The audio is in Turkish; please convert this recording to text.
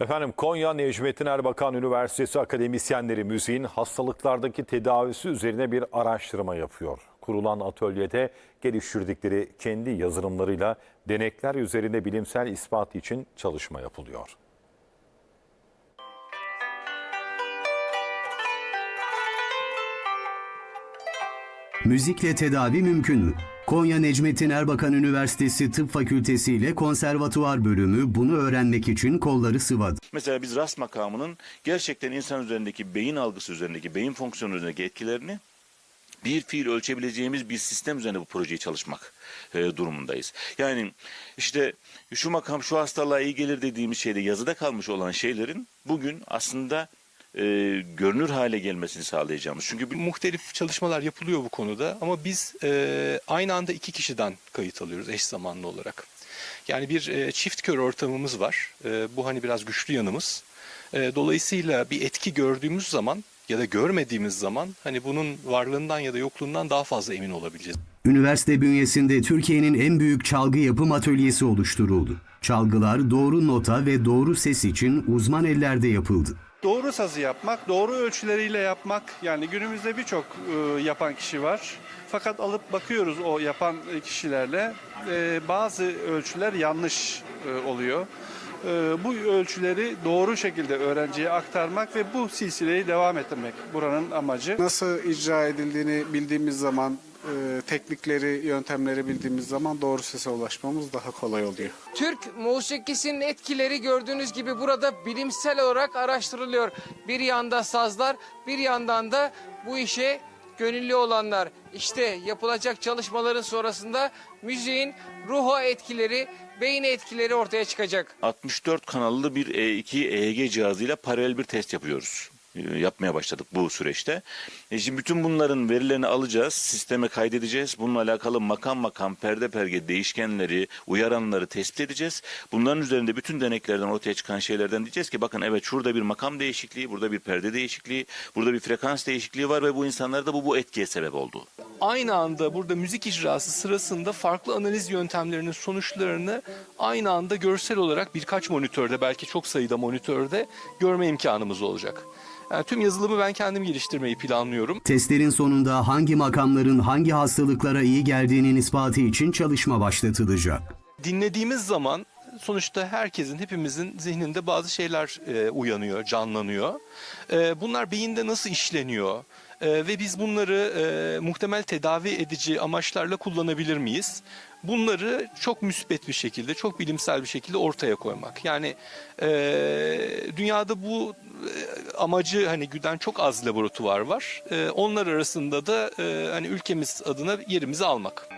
Efendim Konya Necmettin Erbakan Üniversitesi akademisyenleri müziğin hastalıklardaki tedavisi üzerine bir araştırma yapıyor. Kurulan atölyede geliştirdikleri kendi yazılımlarıyla denekler üzerinde bilimsel ispat için çalışma yapılıyor. Müzikle tedavi mümkün mü? Konya Necmettin Erbakan Üniversitesi Tıp Fakültesi ile Konservatuvar Bölümü bunu öğrenmek için kolları sıvadı. Mesela biz rast makamının gerçekten insan üzerindeki beyin algısı üzerindeki, beyin fonksiyonu üzerindeki etkilerini bir fiil ölçebileceğimiz bir sistem üzerine bu projeyi çalışmak e, durumundayız. Yani işte şu makam şu hastalığa iyi gelir dediğimiz şeyde yazıda kalmış olan şeylerin bugün aslında e, görünür hale gelmesini sağlayacağımız. Çünkü bir muhtelif çalışmalar yapılıyor bu konuda ama biz e, aynı anda iki kişiden kayıt alıyoruz eş zamanlı olarak. Yani bir e, çift kör ortamımız var. E, bu hani biraz güçlü yanımız. E, dolayısıyla bir etki gördüğümüz zaman ya da görmediğimiz zaman hani bunun varlığından ya da yokluğundan daha fazla emin olabileceğiz. Üniversite bünyesinde Türkiye'nin en büyük çalgı yapım atölyesi oluşturuldu. Çalgılar doğru nota ve doğru ses için uzman ellerde yapıldı. Doğru sazı yapmak, doğru ölçüleriyle yapmak yani günümüzde birçok e, yapan kişi var. Fakat alıp bakıyoruz o yapan kişilerle e, bazı ölçüler yanlış e, oluyor. E, bu ölçüleri doğru şekilde öğrenciye aktarmak ve bu silsileyi devam ettirmek buranın amacı. Nasıl icra edildiğini bildiğimiz zaman, e, teknikleri, yöntemleri bildiğimiz zaman doğru sese ulaşmamız daha kolay oluyor. Türk musikisinin etkileri gördüğünüz gibi burada bilimsel olarak araştırılıyor. Bir yanda sazlar, bir yandan da bu işe gönüllü olanlar. İşte yapılacak çalışmaların sonrasında müziğin ruha etkileri, beyin etkileri ortaya çıkacak. 64 kanallı bir E2 EEG cihazıyla paralel bir test yapıyoruz. E, Yapmaya başladık bu süreçte. E şimdi bütün bunların verilerini alacağız, sisteme kaydedeceğiz. Bununla alakalı makam makam, perde perge değişkenleri, uyaranları tespit edeceğiz. Bunların üzerinde bütün deneklerden ortaya çıkan şeylerden diyeceğiz ki bakın evet şurada bir makam değişikliği, burada bir perde değişikliği, burada bir frekans değişikliği var ve bu insanlarda bu bu etkiye sebep oldu. Aynı anda burada müzik icrası sırasında farklı analiz yöntemlerinin sonuçlarını aynı anda görsel olarak birkaç monitörde belki çok sayıda monitörde görme imkanımız olacak. Yani tüm yazılımı ben kendim geliştirmeyi planlıyorum. Testlerin sonunda hangi makamların hangi hastalıklara iyi geldiğinin ispatı için çalışma başlatılacak. Dinlediğimiz zaman sonuçta herkesin, hepimizin zihninde bazı şeyler e, uyanıyor, canlanıyor. E, bunlar beyinde nasıl işleniyor? E, ve biz bunları e, muhtemel tedavi edici amaçlarla kullanabilir miyiz? Bunları çok müspet bir şekilde, çok bilimsel bir şekilde ortaya koymak. Yani e, dünyada bu e, amacı hani güden çok az laboratuvar var. E, onlar arasında da e, hani ülkemiz adına yerimizi almak.